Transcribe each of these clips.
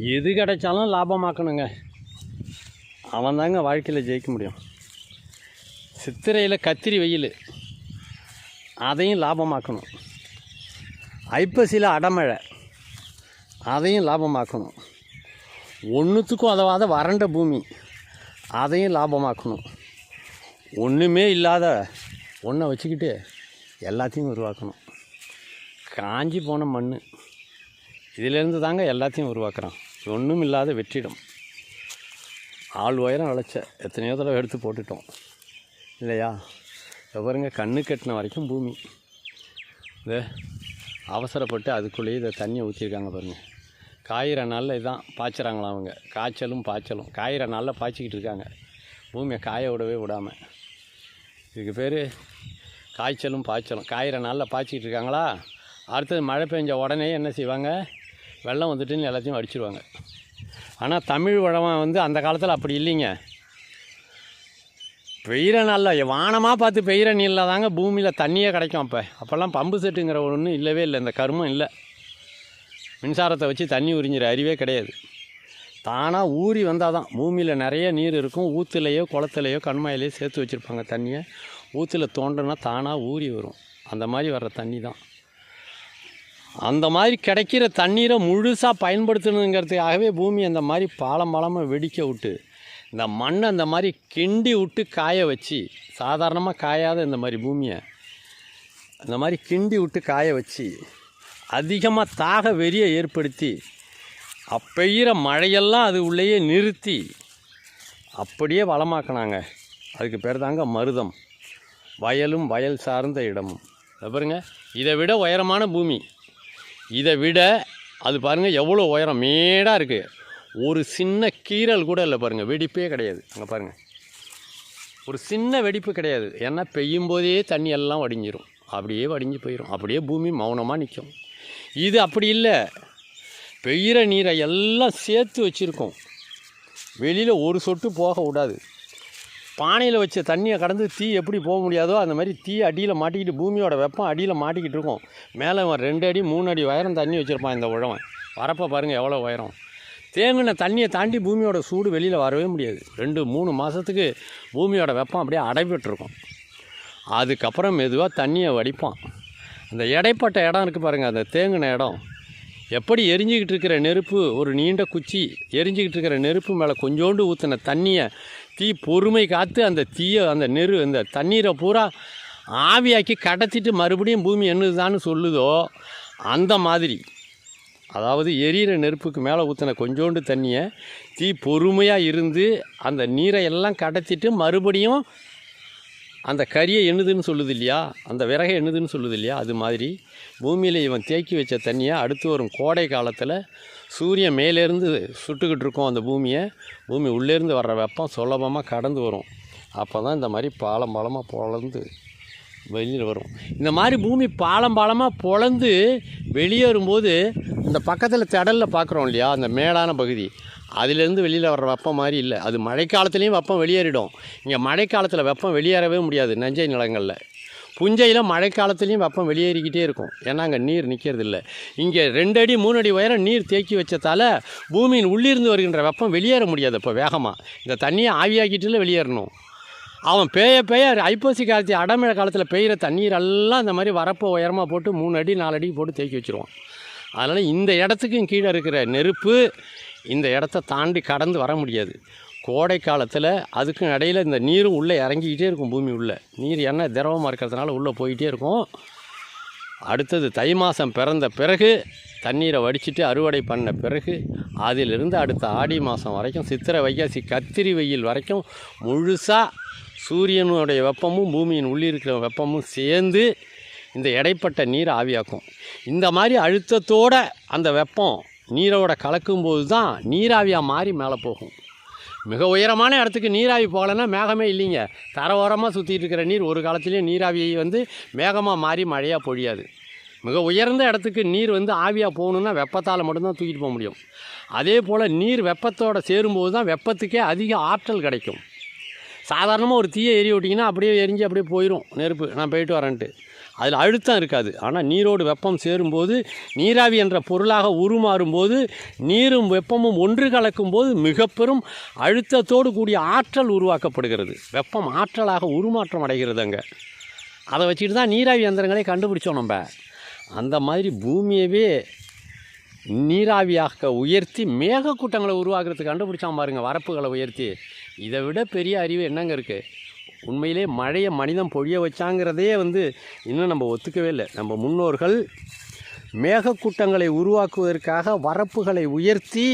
எது கிடைச்சாலும் லாபமாக்கணுங்க. அவன் தாங்க வாழ்க்கையில் ஜெயிக்க முடியும். சித்திரையில் கத்திரி வெயில். அதையும் லாபமாக்கணும். ஐப்பசியில் அடமழை. அதையும் லாபமாக்கணும். ஒன்றுத்துக்கும் அதவாத வறண்ட பூமி. அதையும் லாபமாக்கணும். ஒன்றுமே இல்லாத ஒன்றை வச்சுக்கிட்டு எல்லாத்தையும் உருவாக்கணும். காஞ்சி போன மண் இதிலேருந்து தாங்க எல்லாத்தையும் உருவாக்குறான். ஒன்றும் இல்லாத வெற்றிடம். ஆள் உயரம் விளைச்ச எத்தனையோ தடவை எடுத்து போட்டுட்டோம். இல்லையா? எவருங்க கண்ணு கட்டின வரைக்கும் பூமி. இது அவசரப்பட்டு அதுக்குள்ளேயே இதை தண்ணியை ஊற்றிருக்காங்க பாருங்கள் காயிற நாளில் இதான் பாய்ச்சிறாங்களா அவங்க. காய்ச்சலும் பாய்ச்சலும். காயிற நாளில் பாய்ச்சிக்கிட்டு இருக்காங்க. பூமியை காய விடவே விடாமல் இதுக்கு பேர் காய்ச்சலும் பாய்ச்சலும். காயிற நாளில் பாய்ச்சிக்கிட்டு இருக்காங்களா? அடுத்தது மழை பெஞ்ச உடனே என்ன செய்வாங்க? வெள்ளம் வந்துட்டுன்னு எல்லாத்தையும் அடிச்சிருவாங்க. ஆனால் தமிழ் உழவன் வந்து அந்த காலத்தில் அப்படி இல்லைங்க. பெய்கிற நாளில் வானமாக பார்த்து பெய்கிற நீரில் தாங்க பூமியில் தண்ணியே கிடைக்கும் அப்போ. அப்போல்லாம் பம்பு செட்டுங்கிற ஒன்றும் இல்லவே இல்லை இந்த கருமம் இல்லை. மின்சாரத்தை வச்சு தண்ணி உறிஞ்சிற அறிவே கிடையாது. தானாக ஊறி வந்தால் தான் பூமியில் நிறைய நீர் இருக்கும். ஊற்றுலையோ குளத்துலையோ கண்மாயிலையோ சேர்த்து வச்சுருப்பாங்க தண்ணியை. ஊற்றுல தோண்டுனா தானாக ஊறி வரும். அந்த மாதிரி வர்ற தண்ணி தான் அந்த மாதிரி கிடைக்கிற தண்ணீரை முழுசாக பயன்படுத்தணுங்கிறதுக்காகவே பூமி அந்த மாதிரி பாலம் பாலமாக வெடிக்க விட்டு இந்த மண்ணை அந்த மாதிரி கிண்டி விட்டு காய வச்சு சாதாரணமாக காயாத இந்த மாதிரி பூமியை அந்த மாதிரி கிண்டி விட்டு காய வச்சு அதிகமாக தாக வெறியை ஏற்படுத்தி அப்பெய்கிற மழையெல்லாம் அது உள்ளேயே நிறுத்தி அப்படியே வளமாக்கினாங்க. அதுக்கு பேர் தாங்க மருதம். வயலும் வயல் சார்ந்த இடமும். பாருங்க. இதை விட உயரமான பூமி. இதை விட அது பாருங்கள் எவ்வளோ உயரம். மேடாக இருக்குது ஒரு சின்ன கீறல் கூட இல்லை பாருங்கள் வெடிப்பே கிடையாது. அங்கே பாருங்கள் ஒரு சின்ன வெடிப்பு கிடையாது. ஏன்னா பெய்யும் போதே தண்ணி எல்லாம் வடிஞ்சிரும். அப்படியே வடிஞ்சு போயிடும் அப்படியே பூமி மௌனமாக நிற்கும் இது அப்படி இல்லை. பெய்கிற நீரை எல்லாம் சேர்த்து வச்சுருக்கோம். வெளியில் ஒரு சொட்டு போக விடாது பானையில் வச்ச தண்ணியை கடந்து தீ எப்படி போக முடியாதோ அந்த மாதிரி தீ அடியில் மாட்டிக்கிட்டு பூமியோட வெப்பம் அடியில் மாட்டிக்கிட்டு இருக்கும். மேலே அவன் ரெண்டு அடி மூணு அடி உயரம் தண்ணி வச்சுருப்பான் இந்த உழவன். வரப்போ பாருங்கள் எவ்வளோ உயரம். தேங்கின தண்ணியை தாண்டி பூமியோட சூடு வெளியில் வரவே முடியாது. ரெண்டு மூணு மாதத்துக்கு பூமியோட வெப்பம் அப்படியே அடைபட்டுருக்கும். அதுக்கப்புறம் மெதுவாக தண்ணியை வடிப்பான். அந்த இடைப்பட்ட இடம் இருக்குது பாருங்கள் அந்த தேங்கின இடம். எப்படி எரிஞ்சிக்கிட்டு இருக்கிற நெருப்பு ஒரு நீண்ட குச்சி எரிஞ்சிக்கிட்டு இருக்கிற நெருப்பு மேலே கொஞ்சோண்டு ஊற்றின தண்ணியை தீ பொறுமை காத்து அந்த தீயை அந்த நெரு அந்த தண்ணீரை பூரா ஆவியாக்கி கடத்திட்டு மறுபடியும் பூமி என்னதுதான்னு சொல்லுதோ அந்த மாதிரி. அதாவது எரியிற நெருப்புக்கு மேலே ஊற்றின கொஞ்சோண்டு தண்ணியை தீ பொறுமையாக இருந்து அந்த நீரை எல்லாம் கடத்திட்டு மறுபடியும் அந்த கரியை என்னதுன்னு சொல்லுது இல்லையா அந்த விறகை என்னதுன்னு சொல்லுது இல்லையா அது மாதிரி பூமியில் இவன் தேக்கி வச்ச தண்ணியை அடுத்து வரும் கோடை காலத்தில் சூரியன் மேலேருந்து சுட்டுக்கிட்டு இருக்கும் அந்த பூமியை. பூமி உள்ளேருந்து வர்ற வெப்பம் சுலபமாக கடந்து வரும். அப்போ தான் இந்த மாதிரி பாலம் பாலமாக பொழந்து வெளியில் வரும். இந்த மாதிரி பூமி பாலம் பாலமாக பொழந்து வெளியேறும்போது இந்த பக்கத்தில் திடலில் பார்க்குறோம் இல்லையா? அந்த மேடான பகுதி. அதிலேருந்து வெளியில் வர்ற வெப்பம் மாதிரி இல்லை. அது மழைக்காலத்துலேயும் வெப்பம் வெளியேறிடும். இங்கே மழைக்காலத்தில் வெப்பம் வெளியேறவே முடியாது நஞ்சை நிலங்களில். புஞ்சையில் மழைக்காலத்துலேயும் வெப்பம் வெளியேறிக்கிட்டே இருக்கும். ஏன்னா அங்கே நீர் நிற்கிறது இல்லை. இங்கே ரெண்டு அடி மூணு அடி உயரம் நீர் தேக்கி வச்சதால் பூமியின் உள்ளிருந்து வருகின்ற வெப்பம் வெளியேற முடியாது இப்போ வேகமாக இந்த தண்ணியை ஆவியாக்கிட்டுல வெளியேறணும். அவன் பேய பேய ஐப்பசி காலத்தி அடமழை காலத்தில் பெய்கிற தண்ணீர் எல்லாம் இந்த மாதிரி வரப்போ உயரமாக போட்டு மூணு அடி நாலு அடி போட்டு தேக்கி வச்சுருவான். அதனால் இந்த இடத்துக்கும் கீழே இருக்கிற நெருப்பு இந்த இடத்த தாண்டி கடந்து வர முடியாது. கோடை காலத்தில் அதுக்கும் இடையில் இந்த நீரும் உள்ளே இறங்கிக்கிட்டே இருக்கும் பூமி உள்ளே. நீர் என்ன திரவமாக இருக்கிறதுனால உள்ளே போயிட்டே இருக்கும். அடுத்தது தை மாதம் பிறந்த பிறகு தண்ணீரை வடிச்சிட்டு அறுவடை பண்ண பிறகு அதிலிருந்து அடுத்த ஆடி மாதம் வரைக்கும் சித்திரை வைகாசி கத்திரி வெயில் வரைக்கும் முழுசாக சூரியனுடைய வெப்பமும் பூமியின் உள்ளே இருக்கிற வெப்பமும் சேர்ந்து இந்த இடைப்பட்ட நீர் ஆவியாக்கும். இந்த மாதிரி அழுத்தத்தோட அந்த வெப்பம் நீரோட கலக்கும்போது தான் நீராவியாக மாறி மேலே போகும். மிக உயரமான இடத்துக்கு நீராவி போகலைன்னா மேகமே இல்லைங்க. தர ஓரமாக சுற்றிட்டு இருக்கிற நீர் ஒரு காலத்துலேயும் நீராவியை வந்து மேகமாக மாறி மழையாக பொழியாது. மிக உயர்ந்த இடத்துக்கு நீர் வந்து ஆவியாக போகணுன்னா வெப்பத்தால் மட்டும்தான் தூக்கிட்டு போக முடியும். அதே போல் நீர் வெப்பத்தோடு சேரும்போது தான் வெப்பத்துக்கே அதிக ஆற்றல் கிடைக்கும். சாதாரணமாக ஒரு தீயை எரிய விட்டிங்கன்னா அப்படியே எரிஞ்சு அப்படியே போயிடும் நெருப்பு நான் போயிட்டு வரேன்ட்டு. அதில் அழுத்தம் இருக்காது. ஆனால் நீரோடு வெப்பம் சேரும்போது நீராவி என்ற பொருளாக உருமாறும்போது நீரும் வெப்பமும் ஒன்று கலக்கும்போது மிக பெரும் அழுத்தத்தோடு கூடிய ஆற்றல் உருவாக்கப்படுகிறது. வெப்பம் ஆற்றலாக உருமாற்றம் அடைகிறது அங்கே. அதை வச்சுட்டு தான் நீராவி எந்திரங்களே கண்டுபிடிச்சோம் நம்ம. அந்த மாதிரி பூமியவே நீராவியாக உயர்த்தி மேகக்கூட்டங்களை உருவாக்குறதுக்கு கண்டுபிடிச்சா பாருங்கள் வரப்புகளை உயர்த்தி. இதை விட பெரிய அறிவு என்னங்க இருக்குது உண்மையிலே மழையை மனிதன் பொழிய வச்சாங்கிறதே வந்து இன்னும் நம்ம ஒத்துக்கவே இல்லை. நம்ம முன்னோர்கள் மேகக்கூட்டங்களை உருவாக்குவதற்காக வரப்புகளை உயர்த்தி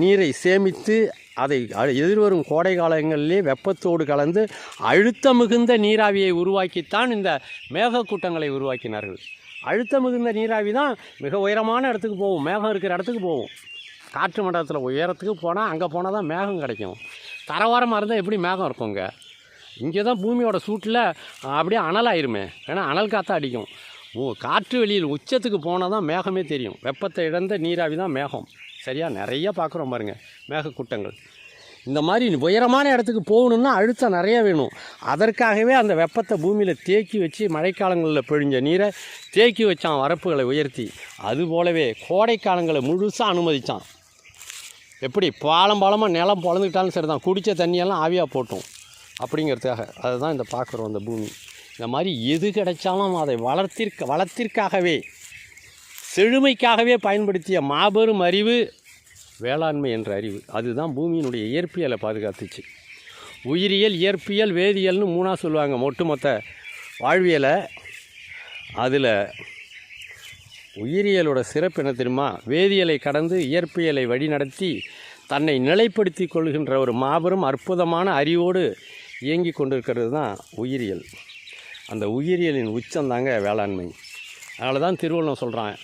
நீரை சேமித்து அதை எதிர்வரும் கோடை காலங்களிலே வெப்பத்தோடு கலந்து அழுத்த மிகுந்த நீராவியை உருவாக்கித்தான் இந்த மேகக்கூட்டங்களை உருவாக்கினார்கள். அழுத்த மிகுந்த நீராவி தான் மிக உயரமான இடத்துக்கு போகும். மேகம் இருக்கிற இடத்துக்கு போகும். காற்று மண்டலத்தில் உயரத்துக்கு போனால் அங்கே போனால் தான் மேகம் கிடைக்கும். தரவாரமாக இருந்தால் எப்படி மேகம் இருக்குங்க? இங்கே தான் பூமியோட சூட்டில் அப்படியே அனலாயிருமே. ஏன்னா அனல் காற்றா அடிக்கும். ஓ காற்று வெளியில் உச்சத்துக்கு போனால் தான் மேகமே தெரியும். வெப்பத்தை இழந்த நீராவி தான் மேகம். சரியா? நிறைய பார்க்குறோம் பாருங்கள் மேகக்கூட்டங்கள் இந்த மாதிரி உயரமான இடத்துக்கு போகணுன்னா அழுத்தம் நிறைய வேணும். அதற்காகவே அந்த வெப்பத்தை பூமியில் தேக்கி வச்சு மழைக்காலங்களில் பொழிஞ்ச நீரை தேக்கி வச்சான் வரப்புகளை உயர்த்தி. அது போலவே கோடைக்காலங்களை முழுசாக அனுமதித்தான் எப்படி? பாலம் பாலமாக நிலம் பொழந்துக்கிட்டாலும் சரி தான் குடித்த தண்ணியெல்லாம் ஆவியாக போட்டோம். அப்படிங்கிறதுக்காக. அதுதான் இந்த பார்க்குறோம் அந்த பூமி. இந்த மாதிரி எது கிடைச்சாலும் அதை வளர்த்திற்க வளர்த்திற்காகவே செழுமைக்காகவே பயன்படுத்திய மாபெரும் அறிவு வேளாண்மை என்ற அறிவு. அதுதான் பூமியினுடைய இயற்பியலை பாதுகாத்துச்சு. உயிரியல் இயற்பியல் வேதியியல்னு மூணாக சொல்லுவாங்க. ஒட்டுமொத்த வாழ்வியலை. அதில் உயிரியலோட சிறப்பு என்ன தெரியுமா? வேதியியலை கடந்து இயற்பியலை வழிநடத்தி தன்னை நிலைப்படுத்தி கொள்கின்ற ஒரு மாபெரும் அற்புதமான அறிவோடு இயங்கி கொண்டிருக்கிறது தான் உயிரியல். அந்த உயிரியலின் உச்சந்தாங்க வேளாண்மை. அதனால தான் திருவள்ளுவர் சொல்கிறான்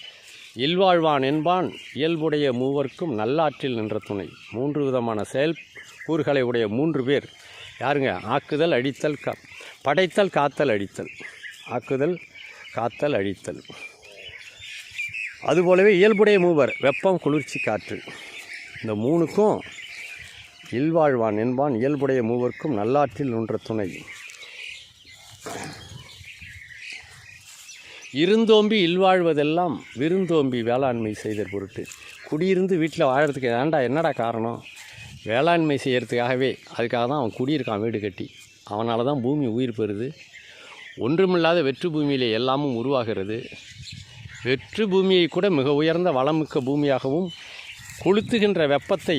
இல்வாழ்வான் என்பான் இயல்புடைய மூவர்க்கும் நல்லாற்றில் நின்ற துணை. மூன்று விதமான செயல் கூறுகளை உடைய மூன்று பேர் யாருங்க? ஆக்குதல் அழித்தல் கா படைத்தல் காத்தல் அழித்தல் ஆக்குதல் காத்தல் அழித்தல் அதுபோலவே இயல்புடைய மூவர் வெப்பம் குளிர்ச்சி காற்று. இந்த மூணுக்கும் இல்வாழ்வான் என்பான் இயல்புடைய மூவர்க்கும் நல்லாற்றில் நின்ற துணை. இருந்தோம்பி இல்வாழ்வதெல்லாம் விருந்தோம்பி வேளாண்மை செய்தற் பொருட்டு. குடியிருந்து வீட்டில் வாழறதுக்கு ஏண்டா என்னடா காரணம்? வேளாண்மை செய்கிறதுக்காகவே அதுக்காக தான் அவன் குடியிருக்கான் வீடு கட்டி. அவனால தான் பூமி உயிர் பெறுது. ஒன்றுமில்லாத வெற்று பூமியிலே எல்லாமும் உருவாகிறது. வெற்று பூமியை கூட மிக உயர்ந்த வளமிக்க பூமியாகவும் கொளுத்துகின்ற வெப்பத்தை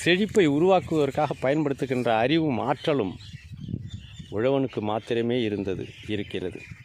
செழிப்பை உருவாக்குவதற்காக பயன்படுத்துகின்ற அறிவும் ஆற்றலும் உழவனுக்கு மாத்திரமே இருந்தது இருக்கிறது.